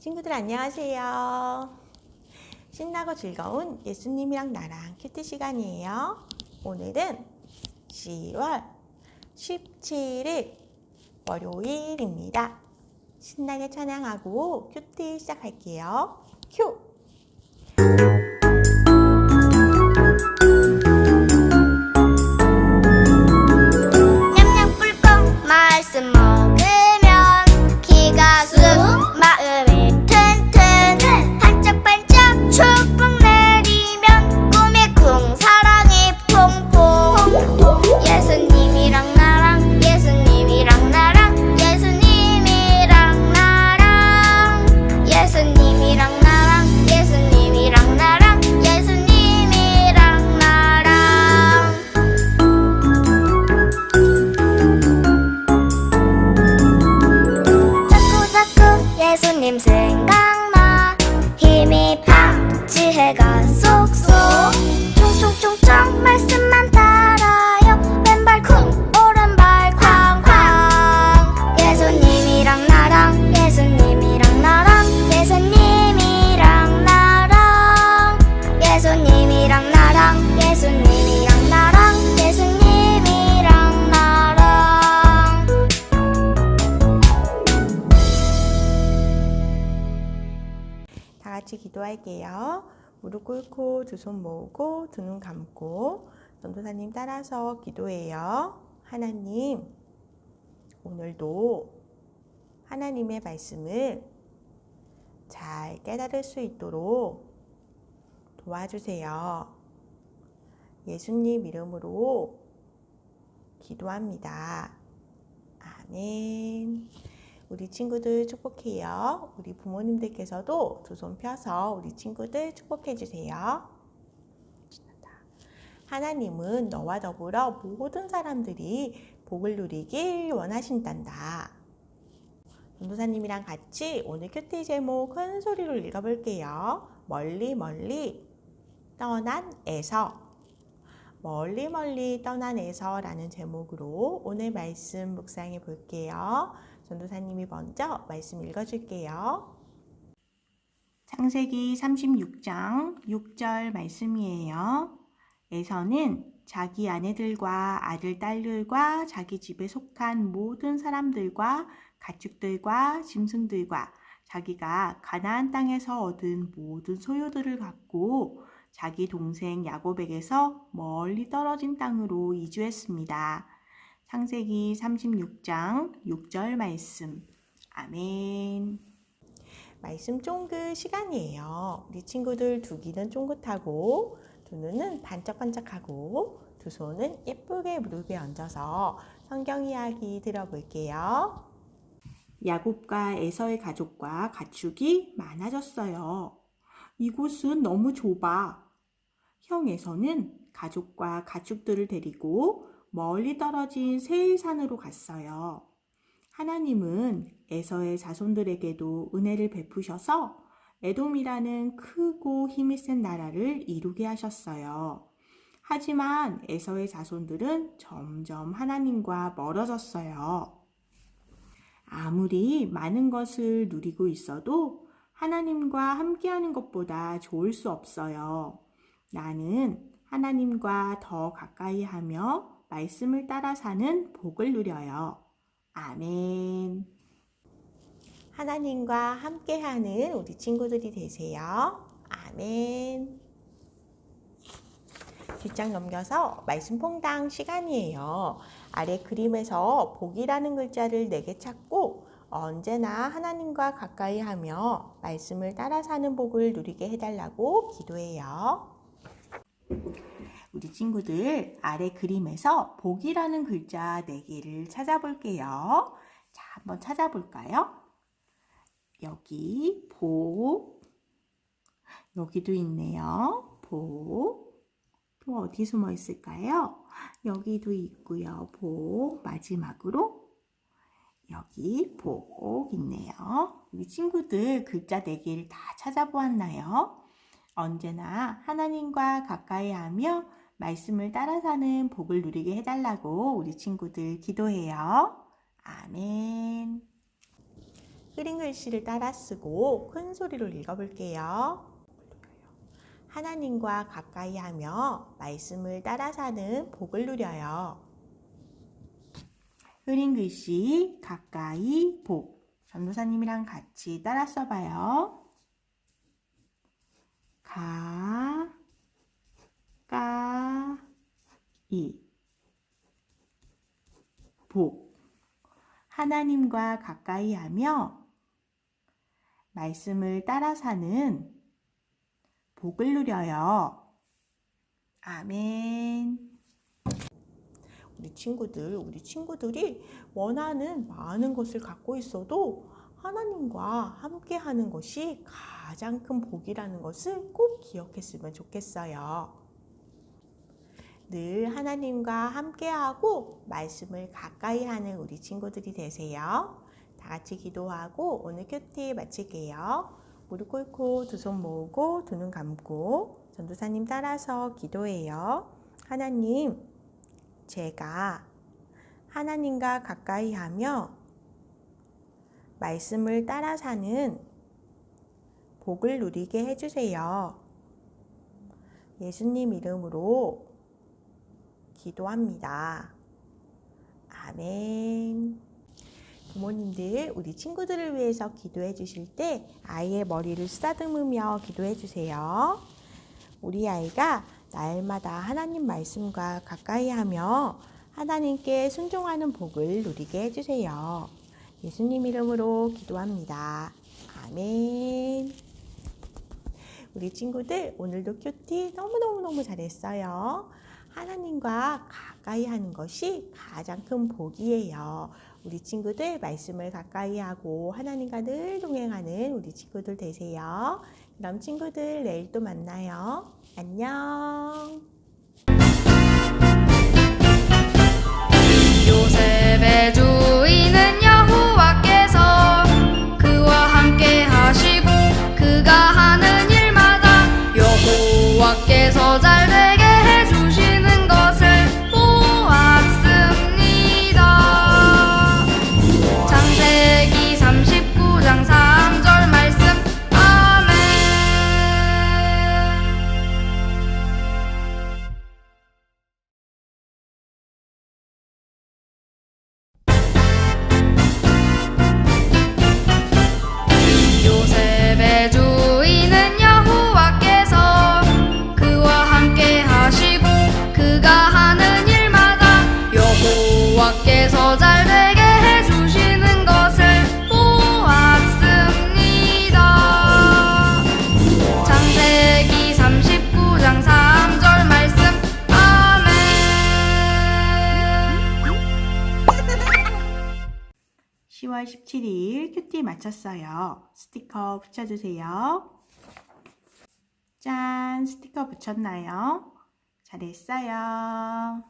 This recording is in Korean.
친구들 안녕하세요. 신나고 즐거운 예수님이랑 나랑 큐티 시간이에요. 오늘은 10월 17일 월요일입니다. 신나게 찬양하고 큐티 시작할게요. 큐! 지혜가 쏙쏙. 총총총총 말씀만 기도할게요. 무릎 꿇고 두 손 모으고 두 눈 감고 전도사님 따라서 기도해요. 하나님, 오늘도 하나님의 말씀을 잘 깨달을 수 있도록 도와주세요. 예수님 이름으로 기도합니다. 아멘. 우리 친구들 축복해요. 우리 부모님들께서도 두 손 펴서 우리 친구들 축복해 주세요. 하나님은 너와 더불어 모든 사람들이 복을 누리길 원하신단다. 전도사님이랑 같이 오늘 큐티 제목 큰 소리로 읽어볼게요. 멀리 멀리 떠난 에서 멀리 멀리 떠난 에서라는 제목으로 오늘 말씀 묵상해 볼게요. 전도사님이 먼저 말씀 읽어줄게요. 창세기 36장 6절 말씀이에요. 에서는 자기 아내들과 아들, 딸들과 자기 집에 속한 모든 사람들과 가축들과 짐승들과 자기가 가나안 땅에서 얻은 모든 소유들을 갖고 자기 동생 야곱에게서 멀리 떨어진 땅으로 이주했습니다. 창세기 36장 6절 말씀. 아멘. 말씀 쫑긋 시간이에요. 우리 친구들 두 귀는 쫑긋하고 두 눈은 반짝반짝하고 두 손은 예쁘게 무릎에 얹어서 성경 이야기 들어볼게요. 야곱과 에서의 가족과 가축이 많아졌어요. 이곳은 너무 좁아. 형 에서는 가족과 가축들을 데리고 멀리 떨어진 세일산으로 갔어요. 하나님은 에서의 자손들에게도 은혜를 베푸셔서 에돔이라는 크고 힘이 센 나라를 이루게 하셨어요. 하지만 에서의 자손들은 점점 하나님과 멀어졌어요. 아무리 많은 것을 누리고 있어도 하나님과 함께하는 것보다 좋을 수 없어요. 나는 하나님과 더 가까이 하며 말씀을 따라 사는 복을 누려요. 아멘. 하나님과 함께하는 우리 친구들이 되세요. 아멘. 뒷장 넘겨서 말씀 퐁당 시간이에요. 아래 그림에서 복이라는 글자를 네개 찾고 언제나 하나님과 가까이 하며 말씀을 따라 사는 복을 누리게 해달라고 기도해요. 우리 친구들 아래 그림에서 복이라는 글자 네 개를 찾아볼게요. 자, 한번 찾아볼까요? 여기 복, 여기도 있네요. 복. 또 어디 숨어 있을까요? 여기도 있고요. 복. 마지막으로 여기 복 있네요. 우리 친구들 글자 네 개를 다 찾아보았나요? 언제나 하나님과 가까이 하며 말씀을 따라 사는 복을 누리게 해달라고 우리 친구들 기도해요. 아멘. 흐린 글씨를 따라 쓰고 큰 소리로 읽어볼게요. 하나님과 가까이 하며 말씀을 따라 사는 복을 누려요. 흐린 글씨 가까이 복. 전도사님이랑 같이 따라 써봐요. 가, 까, 이. 복. 하나님과 가까이 하며 말씀을 따라 사는 복을 누려요. 아멘. 우리 친구들, 우리 친구들이 원하는 많은 것을 갖고 있어도 하나님과 함께 하는 것이 가장 큰 복이라는 것을 꼭 기억했으면 좋겠어요. 늘 하나님과 함께하고 말씀을 가까이 하는 우리 친구들이 되세요. 다 같이 기도하고 오늘 큐티 마칠게요. 무릎 꿇고 두 손 모으고 두 눈 감고 전도사님 따라서 기도해요. 하나님, 제가 하나님과 가까이 하며 말씀을 따라 사는 복을 누리게 해주세요. 예수님 이름으로 기도합니다. 아멘. 부모님들, 우리 친구들을 위해서 기도해 주실 때 아이의 머리를 쓰다듬으며 기도해 주세요. 우리 아이가 날마다 하나님 말씀과 가까이 하며 하나님께 순종하는 복을 누리게 해 주세요. 예수님 이름으로 기도합니다. 아멘. 우리 친구들 오늘도 큐티 너무너무너무 잘했어요. 하나님과 가까이 하는 것이 가장 큰 복이에요. 우리 친구들 말씀을 가까이 하고 하나님과 늘 동행하는 우리 친구들 되세요. 그럼 친구들 내일 또 만나요. 안녕. 10월 17일 큐티 마쳤어요. 스티커 붙여주세요. 짠! 스티커 붙였나요? 잘했어요.